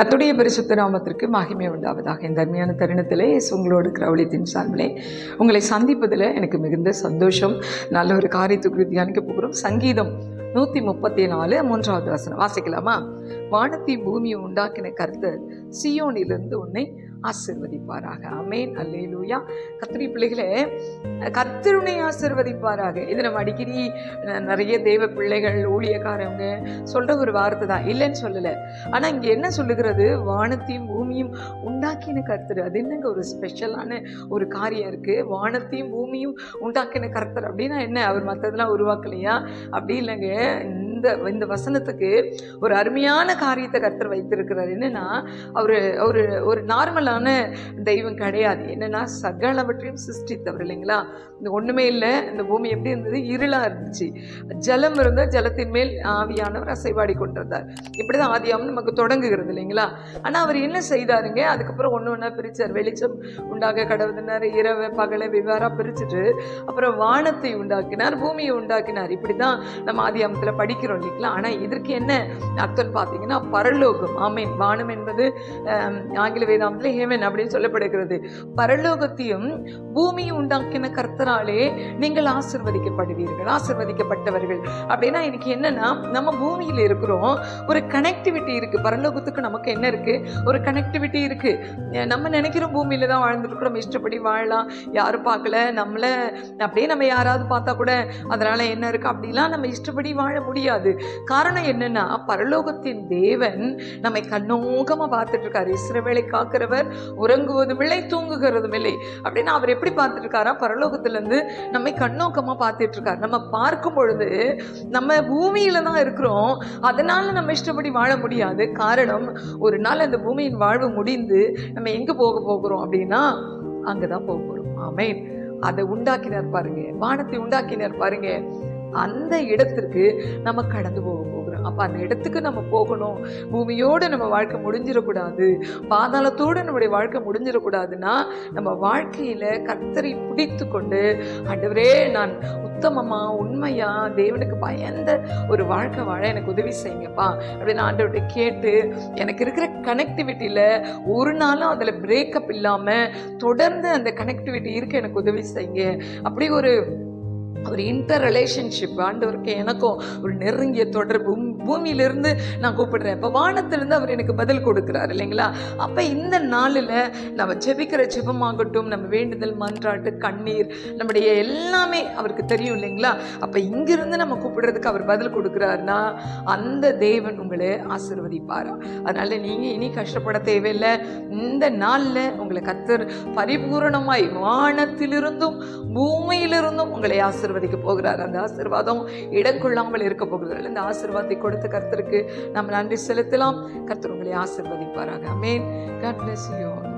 கத்துடைய பரிசுத்த நாமத்திற்கு மகிமை உண்டாவதாக. இந்த அருமையான தருணத்திலே உங்களோட உங்களோடு கிரவலித்தின் சார்பிலே உங்களை சந்திப்பதில் எனக்கு மிகுந்த சந்தோஷம். நல்ல ஒரு காரியத்துக்கு தியானிக்க போகிறோம். சங்கீதம் நூற்றி முப்பத்தி நாலு மூன்றாவது வசனம். வாசிக்கலாமா? வானத்தை பூமியை உண்டாக்கின கருத்து சியோனிலிருந்து உன்னை ஆசிர்வதிப்பாராக. அமேன் அல்லேலூயா. கத்திரி பிள்ளைகளே கர்த்தருனை ஆசிர்வதிப்பாராக. இது நம்ம அடிக்கடி நிறைய தெய்வ பிள்ளைகள் ஊழியக்காரவங்க சொல்ற ஒரு வார்த்தை தான். இல்லைன்னு சொல்லலை. ஆனால் இங்கே என்ன சொல்லுகிறது? வானத்தையும் பூமியும் உண்டாக்கின கர்த்தர். அது என்னங்க ஒரு ஸ்பெஷலான ஒரு காரியம் இருக்கு? வானத்தையும் பூமியும் உண்டாக்கின கர்த்தர் அப்படின்னா என்ன? அவர் மற்றதெல்லாம் உருவாக்கலையா? அப்படி இல்லைங்க. இந்த இந்த வசனத்துக்கு ஒரு அருமையான காரியத்தை கர்த்தர் வைத்திருக்கிறார். என்னன்னா அவர் ஒரு ஒரு நார்மலான தெய்வம் கிடையாது. என்னன்னா சகலவற்றையும் சிருஷ்டித்தவர் இல்லைங்களா? இந்த ஒண்ணுமே இல்லை. இந்த பூமி எப்படி இருந்தது? இருளா இருந்துச்சு. ஜலம் இருந்தால் ஜலத்தின் மேல் ஆவியானவர் அசைவாடி கொண்டிருந்தார். இப்படிதான் ஆதியாமம் நமக்கு தொடங்குகிறது இல்லைங்களா? ஆனா அவர் என்ன செய்தாருங்க? அதுக்கப்புறம் ஒன்று ஒன்றா பிரிச்சார். வெளிச்சம் உண்டாக கடவுதினார் இரவு பகலை விவாரா பிரிச்சுட்டு அப்புறம் வானத்தை உண்டாக்கினார் பூமியை உண்டாக்கினார். இப்படிதான் நம்ம ஆதியாமத்தில் படிக்கிறோம். இல்லைங்களா? ஆனா இதற்கு என்ன அர்த்தம்னு பார்த்தீங்கன்னா பரலோகம் ஆமேன். வானம் என்பது ஆங்கில வேதாந்தத்தில் ஹேமன் அப்படின்னு சொல்லப்படுகிறது. பரலோகத்தையும் பூமியை உண்டாக்கின கர்த்தராலே நீங்கள் ஆசிர்வதிக்கப்படுவீர்கள் ஆசிர்வதிக்கப்பட்டவர்கள். அப்படின்னா இன்னைக்கு என்னன்னா நம்ம பூமியில் இருக்கிறோம். ஒரு கனெக்டிவிட்டி இருக்கு. பரலோகத்துக்கு நமக்கு என்ன இருக்கு? ஒரு கனெக்டிவிட்டி இருக்கு. நம்ம நினைக்கிறோம் பூமியில தான் வாழ்ந்துருக்கோம் நம்ம இஷ்டப்படி வாழலாம். யாரும் பார்க்கல. நம்மள அப்படியே நம்ம யாராவது பார்த்தா கூட அதனால என்ன இருக்கு? அப்படிலாம் நம்ம இஷ்டப்படி வாழ முடியாது. காரணம் என்னன்னா பரலோகத்தின் தேவன் நம்மை கண்ணோகமா பார்த்துட்டு இருக்காரு இஸ்ரவேலை காக்கிறவர் உறங்குவதும் இல்லை தூங்குகிறதும் இல்லை. அப்படின்னு அவர் எப்படி பார்த்துட்டு இருக்காரா பரலோகத்துல இருந்து நம்மை கண்ணோக்கமா பார்த்துட்டு இருக்காரு நம்ம பார்க்கும் பொழுது நம்ம பூமியில தான் இருக்கிறோம். அதனால நம்ம இஷ்டப்படி வாழ முடியாது. காரணம் ஒரு நாள் அந்த பூமியின் வாழ்வு முடிந்து நம்ம எங்க போக போகிறோம் அப்படின்னா அங்கதான் போக போறோம். ஆமேன். அதை உண்டாக்கினார் பாருங்க. வானத்தை உண்டாக்கினார் பாருங்க. அந்த இடத்திற்கு நம்ம கடந்து போக போகிறோம். அப்போ அந்த இடத்துக்கு நம்ம போகணும். பூமியோடு நம்ம வாழ்க்கை முடிஞ்சிடக்கூடாது. பாதாளத்தோடு நம்முடைய வாழ்க்கை முடிஞ்சிடக்கூடாதுன்னா நம்ம வாழ்க்கையில் கத்தரை பிடித்து கொண்டு ஆண்டவரே நான் உத்தமமா உண்மையா தேவனுக்கு பயந்த ஒரு வாழ்க்கை வாழ எனக்கு உதவி செய்யுங்கப்பா. அப்படின்னு ஆண்டவர்கிட்ட கேட்டு எனக்கு இருக்கிற கனெக்டிவிட்டியில் ஒரு நாளும் அதில் பிரேக்கப் இல்லாமல் தொடர்ந்து அந்த கனெக்டிவிட்டி இருக்க எனக்கு உதவி செய்யுங்க. அப்படி ஒரு ஒரு இன்டர் ரிலேஷன்ஷிப் ஆண்டவருக்கு எனக்கும் ஒரு நெருங்கிய தொடர்பு. பூமியிலிருந்து நான் கூப்பிடுறேன். இப்போ வானத்திலிருந்து அவர் எனக்கு பதில் கொடுக்குறாரு இல்லைங்களா? அப்போ இந்த நாளில் நம்ம ஜெபிக்கிற ஜெபமாகட்டும் நம்ம வேண்டுதல் மன்றாட்டு கண்ணீர் நம்முடைய எல்லாமே அவருக்கு தெரியும் இல்லைங்களா? அப்போ இங்கிருந்து நம்ம கூப்பிடுறதுக்கு அவர் பதில் கொடுக்குறாருன்னா அந்த தேவன் உங்களை ஆசிர்வதிப்பாரா. அதனால் நீங்கள் இனி கஷ்டப்பட தேவையில்லை. இந்த நாளில் உங்களை கத்தர் பரிபூரணமாய் வானத்திலிருந்தும் பூமியிலிருந்தும் உங்களை ஆசிர்வதிக்க போகிறார். அந்த ஆசிர்வாதம் இடம் கொள்ளாமல் இருக்க போகிறார் இந்த ஆசிர்வாதத்தை கொடுத்த கர்த்தருக்கு நம்ம நன்றி செலுத்தலாம். கர்த்தர் உங்களை ஆசிர்வதிப்பாராக. அமேன் God bless you.